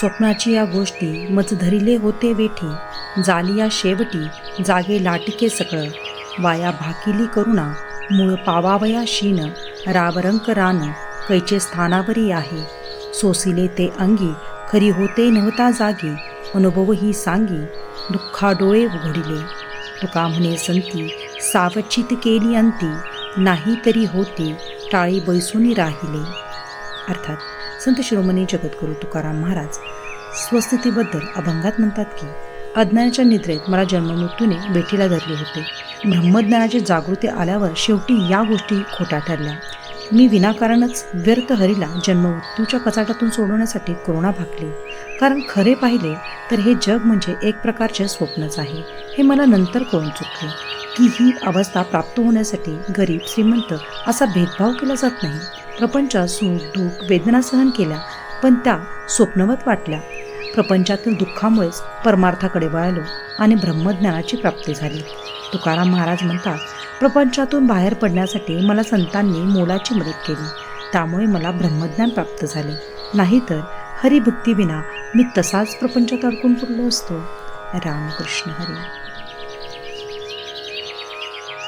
स्वप्नाची या गोष्टी मज धरिले होते वेठी. जालिया शेवटी जागे लाटिके सकळ. वाया भाकिली करुणा मूळ पावावया शीन रावरंक रान कैचे स्थानावरी आहे. सोसिले ते अंगी खरी होते नव्हता जागी. अनुभव ही सांगी दुःखा डोळे उघडिले. तुका म्हणे संती सावचित केली अंती. नाही तरी होती टाळी बैसूनी राहिले. अर्थात संत शिरोमणी जगद्गुरू तुकाराम महाराज स्वस्थितीबद्दल अभंगात म्हणतात की अज्ञानाच्या निद्रेत मला जन्ममृत्यूने बेटीला धरले होते. ब्रह्मज्ञानाची जागृती आल्यावर शेवटी या गोष्टी खोट्या ठरल्या. मी विनाकारणच व्यर्थ हरीला जन्ममृत्यूच्या कचाटातून सोडवण्यासाठी करुणा भागली. कारण खरे पाहिले तर हे जग म्हणजे एक प्रकारचे स्वप्नच आहे. हे मला नंतर कळून चुकले. की ही अवस्था प्राप्त होण्यासाठी गरीब श्रीमंत असा भेदभाव केला जात नाही. प्रपंचात सुख दुःख वेदना सहन केल्या पण त्या स्वप्नवत वाटल्या. प्रपंचातील दुःखामुळेच परमार्थाकडे वळालो आणि ब्रह्मज्ञानाची प्राप्ती झाली. तुकाराम महाराज म्हणतात प्रपंचातून बाहेर पडण्यासाठी मला संतांनी मोलाची मदत केली. त्यामुळे मला ब्रह्मज्ञान प्राप्त झाले. नाहीतर हरिभक्तीविना मी तसाच प्रपंचात अडकून पडलो असतो. रामकृष्ण हरी.